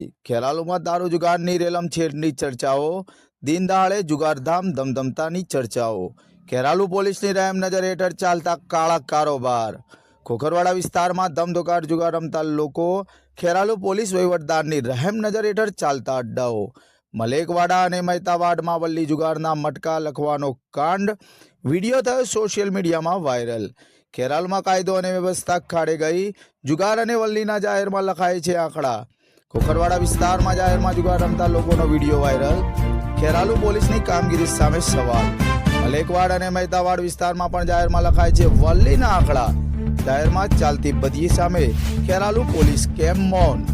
ખેરાલુમાં દારૂ જુગારની રેલમ છેડની ચર્ચાઓ, દિન જુગારધામ ધમધમતાની ચર્ચાઓ. ખેરાલુ પોલીસની રહેમ નજર હેઠળ ચાલતા કાળા કારોબાર. ખોખરવાડા વિસ્તારમાં ધમધોકાર જુગાર રમતા લોકો, ખેરાલુ પોલીસ વહીવટદારની રહેમ નજર હેઠળ ચાલતા અડ્ડાઓ. મલેકવાડા અને મહેતાવાડમાં વલ્લી જુગારના મટકા લખવાનો કાંડ વીડિયો થયો સોશિયલ મીડિયામાં વાયરલ. ખેરાલમાં કાયદો અને વ્યવસ્થા ખાડે ગઈ, જુગાર અને વલ્લીના જાહેરમાં લખાય છે આંકડા. ખોખરવાડા વિસ્તારમાં જાહેરમાં જુગાર રમતા લોકોનો વીડિયો વાયરલ. ખેરાલુ પોલીસની કામગીરી સામે સવાલ. મલેકવાડ અને મહેતાવાડ વિસ્તારમાં પણ જાહેરમાં લખાય છે, વલ્લીના આંકડા. જાહેરમાં ચાલતી બધી સામે ખેરાલુ પોલીસ કેમ મૌન?